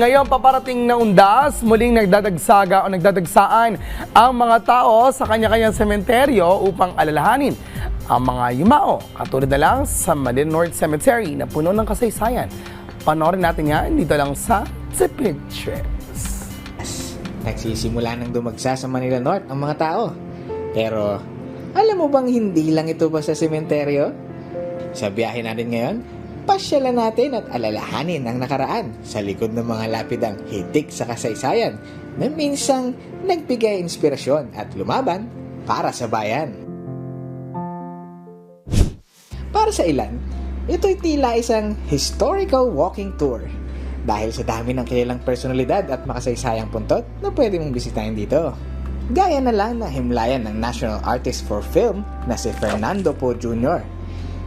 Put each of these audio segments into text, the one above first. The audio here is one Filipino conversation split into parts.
Ngayon paparating na undas, muling nagdadagsaga o nagdadagsaan ang mga tao sa kanya-kanyang sementeryo upang alalahanin ang mga yumao. Katulad na lang sa Manila North Cemetery na puno ng kasaysayan. Panoorin natin yan dito lang sa The Pictures. Nagsisimula ng dumagsa sa Manila North ang mga tao. Pero, alam mo bang hindi lang ito basta sementeryo? Sa biyahe natin ngayon, pasyalan natin at alalahanin ang nakaraan sa likod ng mga lapidang hitik sa kasaysayan na minsang nagbigay inspirasyon at lumaban para sa bayan. Para sa ilan, ito'y tila isang historical walking tour dahil sa dami ng kilalang personalidad at makasaysayang puntot na pwede mong bisitahin dito. Gaya na lang na himlayan ng National Artist for Film na si Fernando Po Jr.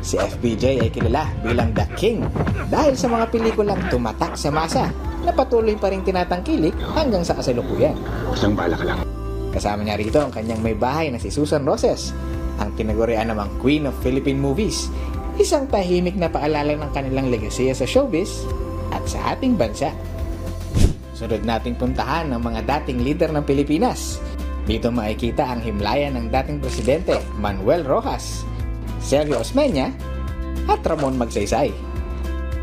Si FBJ ay kilala bilang The King dahil sa mga pelikulang tumatak sa masa na patuloy pa rin tinatangkilik hanggang sa kasalukuyan. Isang bala ka lang. Kasama niya rito ang kanyang may bahay na si Susan Roses, ang tinagurian namang Queen of Philippine Movies, isang tahimik na paalala ng kanilang legasiya sa showbiz at sa ating bansa. Sunod nating puntahan ang mga dating leader ng Pilipinas. Dito makikita ang himlayan ng dating presidente Manuel Rojas, Sergio Osmeña at Ramon Magsaysay.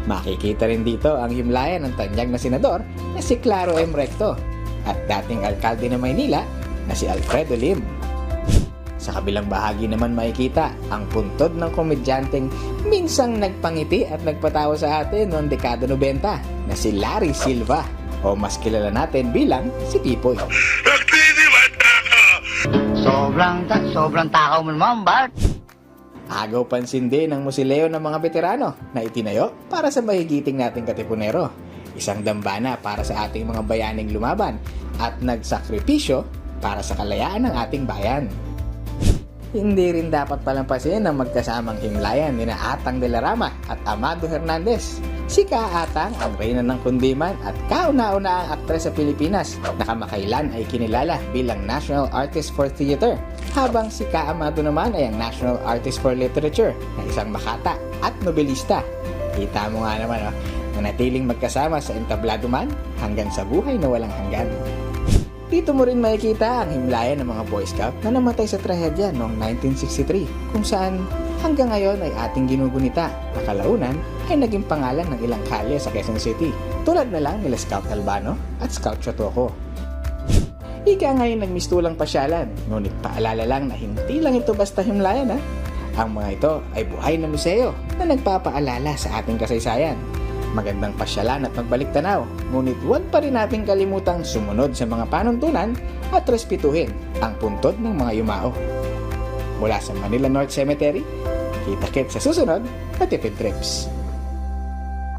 Makikita rin dito ang himlayan ng tanyag na senador na si Claro M. Recto at dating alkalde ng Maynila na si Alfredo Lim. Sa kabilang bahagi naman makikita ang puntod ng komedyanteng minsang nagpangiti at nagpatawa sa atin noong dekada 90 na si Larry Silva o mas kilala natin bilang si Pipoy. Sobrang, sobrang takaw mo naman, Bart. Agaw pansin din ng musileo ng mga veterano na itinayo para sa mahigiting nating katipunero. Isang dambana para sa ating mga bayaning lumaban at nagsakripisyo para sa kalayaan ng ating bayan. Hindi rin dapat palampasin ang magkasamang himlayan ni Atang de la Rama at Amado Hernandez. Si Kaatang ang reyna ng kundiman at kauna-una ang aktres sa Pilipinas na kamakailan ay kinilala bilang National Artist for Theater habang si Ka Amado naman ay ang National Artist for Literature na isang makata at nobelista. Kita mo nga naman oh, na natiling magkasama sa entablado man hanggang sa buhay na walang hanggan. Dito mo rin makikita ang himlayan ng mga Boy Scout na namatay sa trahedya noong 1963 kung saan hanggang ngayon ay ating ginugunita na kalaunan ay naging pangalan ng ilang kalye sa Quezon City tulad na lang nila Scout Albano at Scout Chotoko. Ika ngayon nagmistulang pasyalan, ngunit paalala lang na hindi lang ito basta himlayan ha. Ang mga ito ay buhay na museo na nagpapaalala sa ating kasaysayan. Magandang pasyalan at magbalik tanaw, ngunit huwag pa rin natin kalimutang sumunod sa mga panuntunan at respetuhin ang puntod ng mga yumao. Mula sa Manila North Cemetery, i per què obsessionen? Que té fent treps.